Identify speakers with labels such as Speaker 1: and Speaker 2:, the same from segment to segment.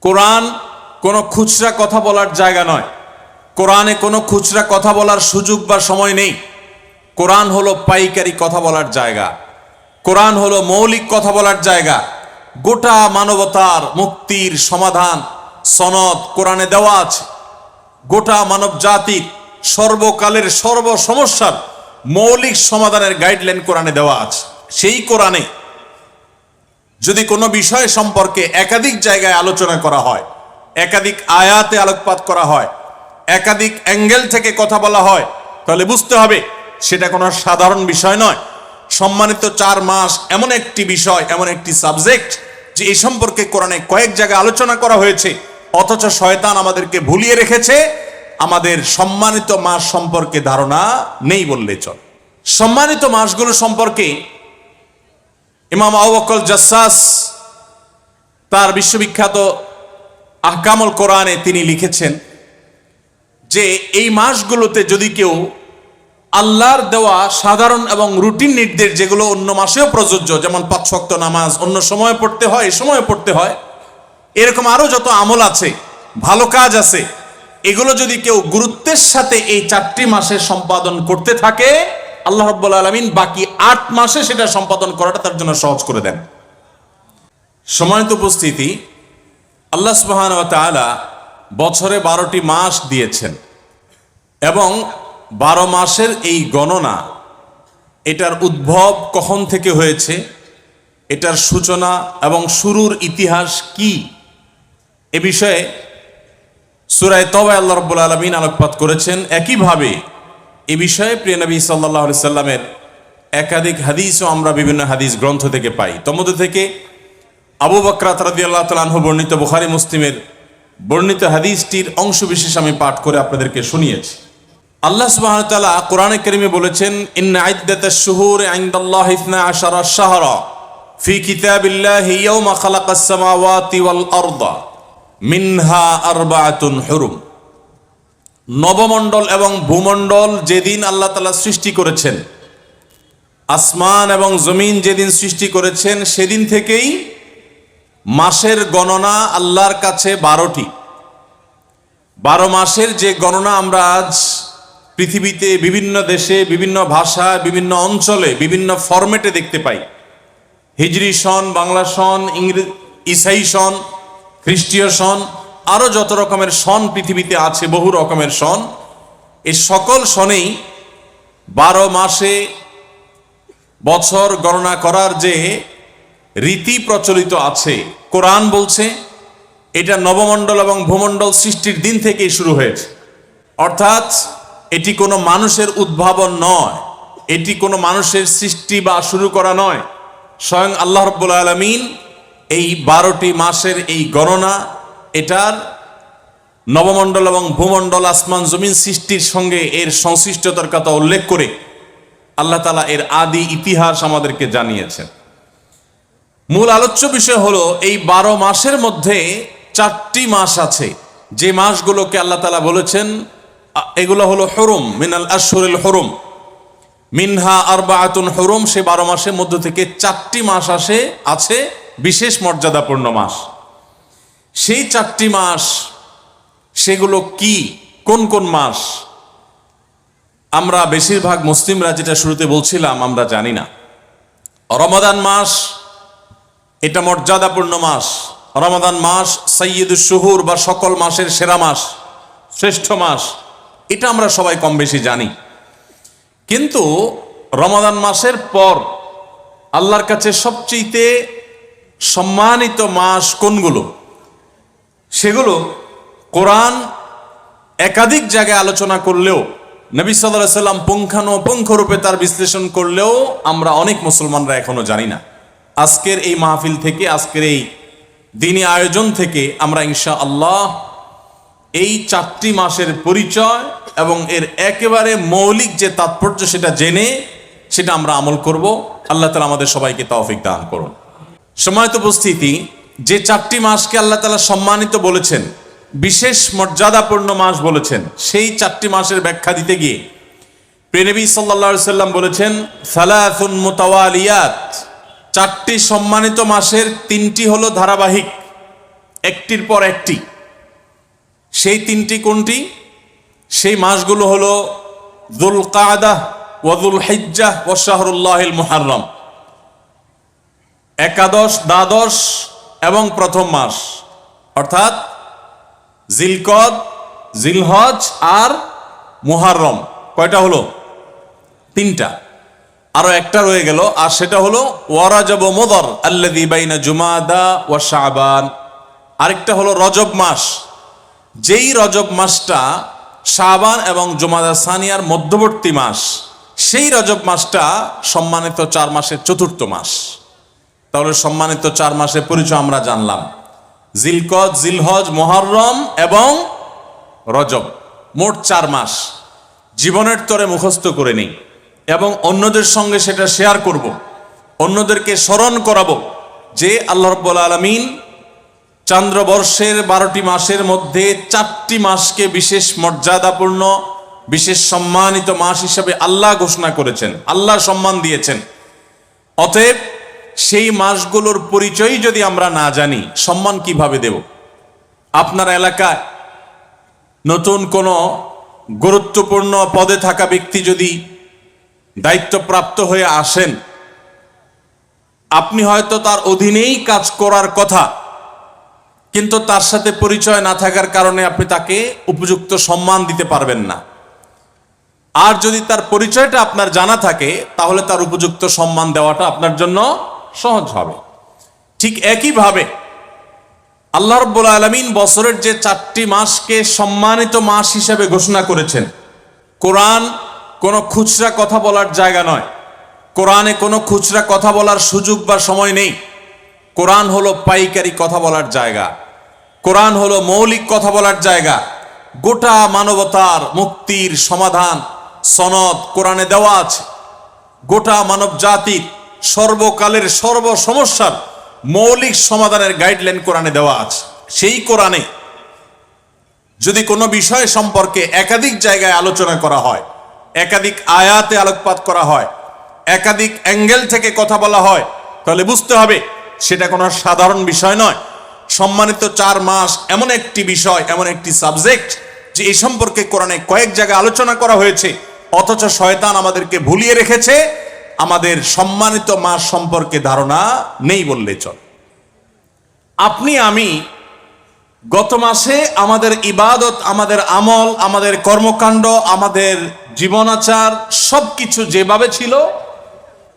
Speaker 1: কোরআন কোনো খুচরা কথা বলার জায়গা নয়। কোরআনে কোনো খুচরা কথা বলার সুযোগ বা সময় নেই। কোরআন হলো পাইকারি কথা বলার জায়গা। কোরআন হলো মৌলিক কথা বলার জায়গা। গোটা মানবতার মুক্তির সমাধান সনদ কোরআনে দেওয়া আছে। গোটা মানব জাতির সর্বকালের সর্ব সমস্যার মৌলিক সমাধানের গাইডলাইন কোরআনে দেওয়া আছে। সেই কোরআনে যদি কোনো বিষয় সম্পর্কে একাধিক জায়গায় আলোচনা করা হয়, একাধিক আয়াতে আলোকপাত করা হয়, একাধিক অ্যাঙ্গেল থেকে কথা বলা হয়, তাহলে বুঝতে হবে সেটা কোনো সাধারণ বিষয় নয়। সম্মানিত চার মাস এমন একটি বিষয়, এমন একটি সাবজেক্ট যে এই সম্পর্কে কোরআনে কয়েক জায়গায় আলোচনা করা হয়েছে, অথচ শয়তান আমাদেরকে ভুলিয়ে রেখেছে। আমাদের সম্মানিত মাস সম্পর্কে ধারণা নেই বললে চল। সম্মানিত মাসগুলো সম্পর্কে ইমাম আউবকল জাসাস তার বিশ্ববিখ্যাত আহকামুল কোরআনে তিনি লিখেছেন যে এই মাসগুলোতে যদি কেউ আল্লাহর দেওয়া সাধারণ এবং রুটিন নির্দেশ যেগুলো অন্য মাসেও প্রযোজ্য, যেমন পাঁচ শক্ত নামাজ, অন্য সময় পড়তে হয় এই সময় পড়তে হয়, এরকম আরও যত আমল আছে, ভালো কাজ আছে, এগুলো যদি কেউ গুরুত্বের সাথে এই চারটি মাসে সম্পাদন করতে থাকে আল্লাহ রব্বুল আলমিন বাকি আট মাসে সেটা সম্পাদন করাটা তার জন্য সহজ করে দেন। সময়ত উপস্থিতি, আল্লাহ সুবহান তাআলা বছরে বারোটি মাস দিয়েছেন এবং বারো মাসের এই গণনা এটার উদ্ভব কখন থেকে হয়েছে, এটার সূচনা এবং শুরুর ইতিহাস কি, এ বিষয়ে সুরায় তবে আল্লাহ রব্বুল আলমিন আলোকপাত করেছেন। একইভাবে এ বিষয়ে প্রিয় নবী সাল্লাহ সাল্লামের একাধিক হাদিসও আমরা বিভিন্ন হাদিস গ্রন্থ থেকে পাই। তমধ্যে থেকে আবু বকরাত রাদি আল্লাহ তালাহ বর্ণিত বুখারি মুসলিমের বর্ণিত হাদিসটির অংশ বিশেষ আমি পাঠ করে আপনাদেরকে শুনিয়েছি। আল্লাহ তাআলা কোরআনে কারিমে বলেছেন, ইন্না ইদ্দাতাশ শুহুরি ইনদাল্লাহি 12 শাহরা নবমণ্ডল এবং ভূমণ্ডল যেদিন আল্লাহ তাআলা সৃষ্টি করেছেন, আসমান এবং জমিন যেদিন সৃষ্টি করেছেন, সেদিন থেকেই মাসের গণনা আল্লাহর কাছে বারোটি। বারো মাসের যে গণনা আমরা আজ পৃথিবীতে বিভিন্ন দেশে, বিভিন্ন ভাষা বিভিন্ন অঞ্চলে, বিভিন্ন ফরম্যাটে দেখতে পাই। হিজরি সন, বাংলা সন, ইংরেজ, ইসাই সন, খ্রিস্টীয় সন আরও যত রকমের সন পৃথিবীতে আছে, বহু রকমের সন এই সকল সনেই বারো মাসে বছর গণনা করার যে রীতি প্রচলিত আছে, কোরআন বলছে, এটা নবমণ্ডল এবং ভূমণ্ডল সৃষ্টির দিন থেকেই শুরু হয়েছে। অর্থাৎ, এটি কোনো মানুষের উদ্ভাবন নয়, এটি কোনো মানুষের সৃষ্টি বা শুরু করা নয়। স্বয়ং আল্লাহ রব্বুল আলমিন এই বারোটি মাসের এই গণনা এটার নবমণ্ডল এবং ভূমণ্ডল আসমান জমিন সৃষ্টির সঙ্গে এর সংশ্লিষ্টতার কথা উল্লেখ করে আল্লাহ তালা এর আদি ইতিহাস আমাদেরকে জানিয়েছেন। মূল আলোচ্য বিষয় হলো এই বারো মাসের মধ্যে চারটি মাস আছে। যে মাসগুলোকে আল্লাহ তালা বলেছেন, এগুলো হলো হরুম, মিনাল আশরুল হরুম। মিনহা আরবাআতুন হরুম, সে বারো মাসের মধ্য থেকে চারটি মাস আসে, আছে বিশেষ মর্যাদাপূর্ণ মাস। সেই চারটি মাস, সেগুলো কি? কোন কোন মাস? আমরা বেশিরভাগ মুসলিমরা যেটা শুরুতে বলছিলাম, আমরা জানি না। রমাদান মাস, এটা মর্যাদাপূর্ণ মাস। রমাদান মাস সৈয়দুল শুহুর বা সকল মাসের সেরা মাস, শ্রেষ্ঠ মাস। এটা আমরা সবাই কম বেশি জানি। কিন্তু রমাদান মাসের পর আল্লাহর কাছে সবচেয়ে সম্মানিত মাস কোনগুলো? সেগুলো কোরআন একাধিক জায়গায় আলোচনা করলেও, নবী সাল্লাহ সাল্লাম পুঙ্খানুপুঙ্খ রূপে তার বিশ্লেষণ করলেও আমরা অনেক মুসলমানরা এখনও জানি না। আজকের এই মাহফিল থেকে, আজকের এই দিনী আয়োজন থেকে আমরা ইনশা আল্লাহ এই চারটি মাসের পরিচয় এবং এর একেবারে মৌলিক যে তাৎপর্য সেটা জেনে সেটা আমরা আমল করব। আল্লাহ তালা আমাদের সবাইকে তৌফিক দান করুন। সময়ত উপস্থিতি যে চারটি মাসকে আল্লাহ তালা সম্মানিত বলেছেন, বিশেষ মর্যাদাপূর্ণ মাস বলেছেন, সেই চারটি মাসের ব্যাখ্যা দিতে গিয়ে প্রেনবী সাল্লা সাল্লাম বলেছেন সালাহুন মুতাওয়ালিয়াত, চারটি সম্মানিত মাসের তিনটি হলো ধারাবাহিক, একটির পর একটি। সেই তিনটি কোনটি? সেই মাসগুলো হলো দুল কাদা ওয়াদুল হিজ্জা ও শাহরুল্লাহিল মুহাররম। একাদশ, দ্বাদশ এবং প্রথম মাস। অর্থাৎ জিলকদ, জিলহজ আর মুহাররম। কয়টা হলো? তিনটা। আরও একটা রয়ে গেল, আর সেটা হলো, ওয়ারাজব মোদর আল্লাদি বাইনা জুমাদা ও শাবান। আরেকটা হলো রজব মাস। যেই রজব মাসটা শাবান এবং জুমাদা সানিয়ার মধ্যবর্তী মাস, সেই রজব মাসটা সম্মানিত চার মাসের চতুর্থ মাস। তাহলে সম্মানিত চার মাসের পরিচয় আমরা জানলাম। জিলকদ, জিলহজ, মোহরম এবং রজব, মোট চার মাস। জীবনের তরে মুখস্থ করে নিই এবং অন্যদের সঙ্গে সেটা শেয়ার করব। অন্যদেরকে স্মরণ করাবো যে আল্লাহ রব্বুল আলমিন চান্দ্রবর্ষের বারোটি মাসের মধ্যে চারটি মাসকে বিশেষ মর্যাদাপূর্ণ, বিশেষ সম্মানিত মাস হিসাবে আল্লাহ ঘোষণা করেছেন, আল্লাহ সম্মান দিয়েছেন। অতএব সেই মাসগুলোর পরিচয় যদি আমরা না জানি, সম্মান কীভাবে দেব? আপনার এলাকায় নতুন কোনো গুরুত্বপূর্ণ পদে থাকা ব্যক্তি যদি দায়িত্বপ্রাপ্ত হয়ে আসেন, আপনি হয়তো তার অধীনেই কাজ করার কথা, কিন্তু তার সাথে পরিচয় না থাকার কারণে আপনি তাকে উপযুক্ত সম্মান দিতে পারবেন না। আর যদি তার পরিচয়টা আপনার জানা থাকে, তাহলে তার উপযুক্ত সম্মান দেওয়াটা আপনার জন্য সহজ হবে। ঠিক একইভাবে আল্লাহ রব্বুল আলমিন বছরের যে চারটি মাসকে সম্মানিত মাস হিসেবে ঘোষণা করেছেন। কোরআন কোনো খুচরা কথা বলার জায়গা নয়। কোরআনে কোনো খুচরা কথা বলার সুযোগ বা সময় নেই। কোরআন হলো পাইকারি কথা বলার জায়গা। কোরআন হলো মৌলিক কথা বলার জায়গা। গোটা মানবতার মুক্তির সমাধান সনদ কোরআনে দেওয়া আছে। গোটা মানব জাতির সর্বকালের সর্ব সমস্যার মৌলিক সমাধানের গাইডলাইন কোরআনে দেওয়া আছে। সেই কোরআনে যদি কোনো বিষয় সম্পর্কে একাধিক জায়গায় আলোচনা করা হয়, একাধিক আয়াতে আলোকপাত করা হয়, একাধিক অ্যাঙ্গেল থেকে কথা বলা হয়, তাহলে বুঝতে হবে সেটা কোনো সাধারণ বিষয় নয়। সম্মানিত চার মাস এমন একটি বিষয়, এমন একটি সাবজেক্ট যে এই সম্পর্কে কোরআনে কয়েক জায়গায় আলোচনা করা হয়েছে, অথচ শয়তান আমাদেরকে ভুলিয়ে রেখেছে আমাদের সম্মানিত মাস সম্পর্কে ধারণা নেই বললে চল। আপনি, আমি গত মাসে আমাদের ইবাদত, আমাদের আমল, আমাদের কর্মকাণ্ড, আমাদের জীবনাচার সবকিছু যেভাবে ছিল,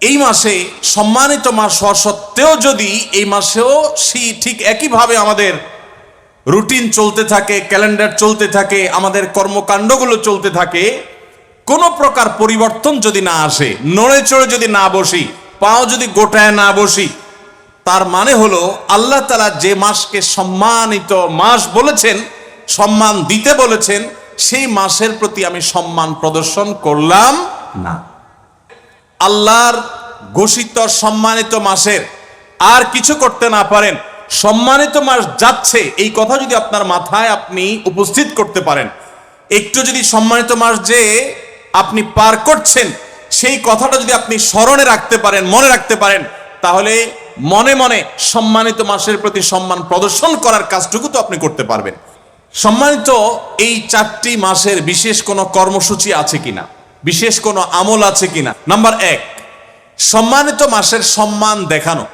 Speaker 1: এই মাসে সম্মানিত মাস হওয়া সত্ত্বেও যদি এই মাসেও সেই ঠিক একইভাবে আমাদের রুটিন চলতে থাকে, ক্যালেন্ডার চলতে থাকে, আমাদের কর্মকাণ্ডগুলো চলতে থাকে কোনো প্রকার পরিবর্তন যদি না আসে, নড়ে চড়ে যদি না বসি, পাও যদি গোটায় না বসি, তার মানে হলো আল্লাহ তালা যে মাসকে সম্মানিত মাস বলেছেন, সম্মান দিতে বলেছেন, সেই মাসের প্রতি আমি সম্মান প্রদর্শন করলাম না। আল্লাহর ঘোষিত সম্মানিত মাসের আর কিছু করতে না পারেন, সম্মানিত মাস যাচ্ছে, এই কথা যদি আপনার মাথায় আপনি উপস্থিত করতে পারেন। একটু যদি সম্মানিত মাস যে আপনি পার করছেন, সেই কথাটা যদি আপনি স্মরণে রাখতে পারেন, মনে রাখতে পারেন, তাহলে মনে মনে সম্মানিত মাসের প্রতি সম্মান প্রদর্শন করার কাজটুকু তো আপনি করতে পারবেন। সম্মানিত এই চারটি মাসের বিশেষ কোনো কর্মসূচি আছে কিনা? বিশেষ কোনো আমল আছে কিনা? নাম্বার এক, সম্মানিত মাসের সম্মান দেখানো।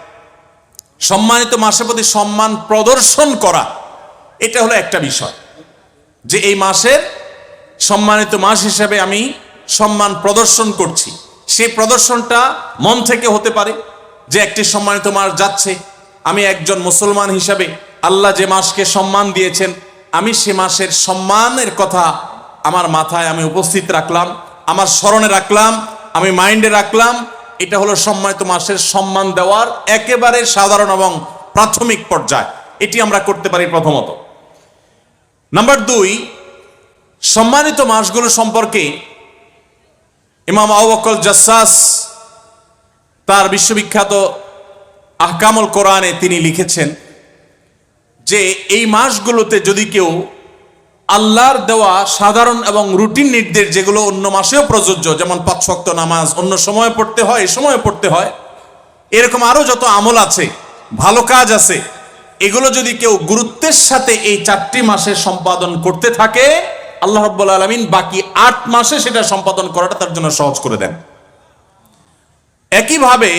Speaker 1: সম্মানিত মাসের প্রতি সম্মান প্রদর্শন করা, এটা হলো একটা বিষয়। যে এই মাসের সম্মানিত মাস হিসেবে আমি সম্মান প্রদর্শন করছি। সেই প্রদর্শনটা মন থেকে হতে পারে যে একটি সম্মানিত মাস যাচ্ছে। আমি একজন মুসলমান হিসাবে আল্লাহ যে মাসকে সম্মান দিয়েছেন, আমি সে মাসের সম্মানের কথা আমার মাথায় আমি উপস্থিত রাখলাম, আমার স্মরণে রাখলাম, আমি মাইন্ডে রাখলাম। এটা হলো সম্মানিত মাসের সম্মান দেওয়ার একেবারে সাধারণ এবং প্রাথমিক পর্যায়। এটি আমরা করতে পারি প্রথমত। নাম্বার দুই, সম্মানিত মাসগুলো সম্পর্কে ইমাম আউবকল জাসাস তার বিশ্ববিখ্যাত আহকামুল কোরআনে তিনি লিখেছেন যে এই মাসগুলোতে যদি কেউ আল্লাহর দেওয়া সাধারণ এবং রুটিন নির্দেশ যেগুলো অন্য মাসেও প্রযোজ্য, যেমন পাঁচ শক্ত নামাজ, অন্য সময়ে পড়তে হয়, এ সময়ে পড়তে হয়, এরকম আরও যত আমল আছে, ভালো কাজ আছে, এগুলো যদি কেউ গুরুত্বের সাথে এই চারটি মাসে সম্পাদন করতে থাকে আল্লাহ রব্বুল আলমিন বাকি আট মাসে সেটা সম্পাদন করাটা তার জন্য সহজ করে দেন। একইভাবে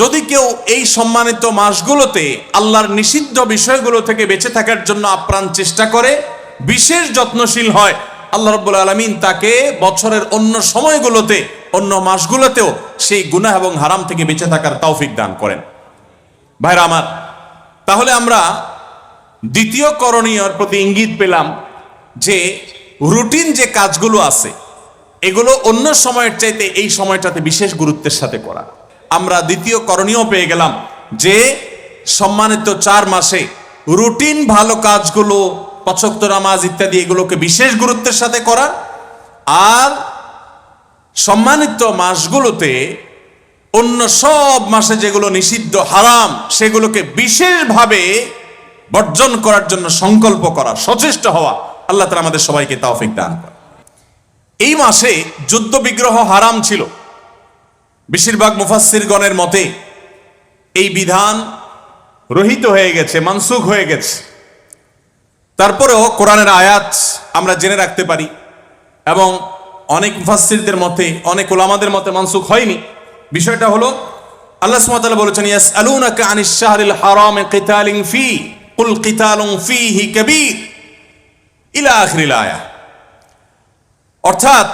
Speaker 1: যদি কেউ এই সম্মানিত মাসগুলোতে আল্লাহর নিষিদ্ধ বিষয়গুলো থেকে বেঁচে থাকার জন্য আপ্রাণ চেষ্টা করে, বিশেষ যত্নশীল হয়, আল্লাহ রব্বুল আলমিন তাকে বছরের অন্য সময়গুলোতে, অন্য মাসগুলোতেও সেই গুনাহ এবং হারাম থেকে বেঁচে থাকার তৌফিক দান করেন। ভাইরা আমার, তাহলে আমরা দ্বিতীয় করণীয়র প্রতি ইঙ্গিত পেলাম যে রুটিন যে কাজগুলো আছে, এগুলো অন্য সময়ের চাইতে এই সময়টাতে বিশেষ গুরুত্বের সাথে করা। আমরা দ্বিতীয় করণীয় পেয়ে গেলাম যে, সম্মানিত চার মাসে রুটিন ভালো কাজগুলো পছক্ত নামাজ ইত্যাদি এগুলোকে বিশেষ গুরুত্বের সাথে করা আর সম্মানিত মাসগুলোতে অন্য সব মাসে যেগুলো নিষিদ্ধ হারাম, সেগুলোকে বিশেষভাবে বর্জন করার জন্য সংকল্প করা, সচেষ্ট হওয়া। আল্লাহ তালা আমাদের সবাইকে তাওফিক দান করে এই মাসে যুদ্ধ বিগ্রহ হারাম ছিল। বেশিরভাগ মুফাসসিরগণের মতে এই বিধান রহিত হয়ে গেছে, মানসুখ হয়ে গেছে। তারপরেও কোরআনের আয়াত আমরা জেনে রাখতে পারি এবং অনেক মুফাসসিরদের মতে, অনেক ওলামাদের মতে মানসুখ হয়নি। বিষয়টা হলো, আল্লাহ বলেছেন হারাম ফি ইলা আখিরিল আয়া। অর্থাৎ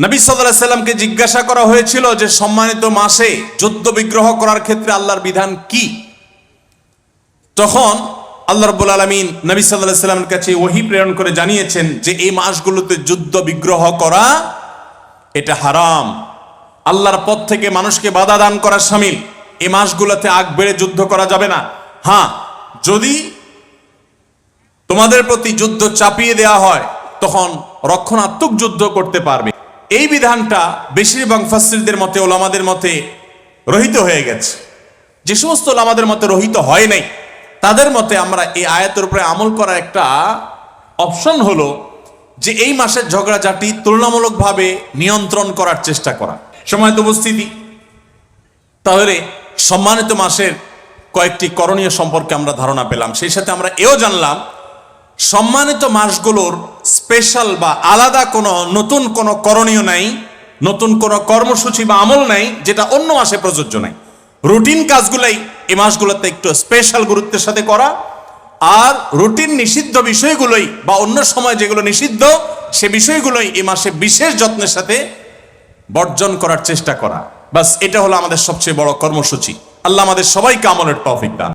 Speaker 1: নবী সাল্লাল্লাহু সাল্লামকে জিজ্ঞাসা করা হয়েছিল যে সম্মানিত মাসে যুদ্ধ বিগ্রহ করার ক্ষেত্রে আল্লাহর বিধান কি? তখন আল্লাহ রব্বুল আলমিন নবী সাল্লাহ সাল্লামের কাছে ওহি প্রেরণ করে জানিয়েছেন যে এই মাসগুলোতে যুদ্ধ বিগ্রহ করা এটা হারাম। আল্লাহর পথ থেকে মানুষকে বাধা দান করা সামিল। এই মাসগুলোতে আগ বেড়ে যুদ্ধ করা যাবে না। হ্যাঁ যদি তোমাদের প্রতি যুদ্ধ চাপিয়ে দেওয়া হয়, তখন রক্ষণাত্মক যুদ্ধ করতে পারবে। এই বিধানটা বেশিরভাগ ফাসিরদের মতে, ওলামাদের মতে রহিত হয়ে গেছে। যে সমস্ত ওলামাদের মতে রহিত হয় নাই, তাদের মতে আমরা এই আয়াতের উপরে আমল করার একটা অপশন হলো যে এই মাসের ঝগড়াঝাটি তুলনামূলকভাবে নিয়ন্ত্রণ করার চেষ্টা করা। সময় উপস্থিতি, তাহলে সম্মানিত মাসের কয়েকটি করণীয় সম্পর্কে আমরা ধারণা পেলাম। সেই সাথে আমরা এও জানলাম সম্মানিত মাসগুলোর স্পেশাল বা আলাদা কোনো নতুন কোনো করণীয় নাই, নতুন কোনো কর্মসূচি বা আমল নাই, যেটা অন্য মাসে প্রযোজ্য নাই। রুটিন কাজগুলাই এই মাসগুলোতে একটু স্পেশাল গুরুত্বের সাথে করা, আর রুটিন নিষিদ্ধ বিষয়গুলোই বা অন্য সময় যেগুলো নিষিদ্ধ, সে বিষয়গুলোই এই মাসে বিশেষ যত্নের সাথে বর্জন করার চেষ্টা করা। বাস এটা হলো আমাদের সবচেয়ে বড় কর্মসূচি। আল্লাহ আমাদের সবাইকে আমলের তৌফিক দান।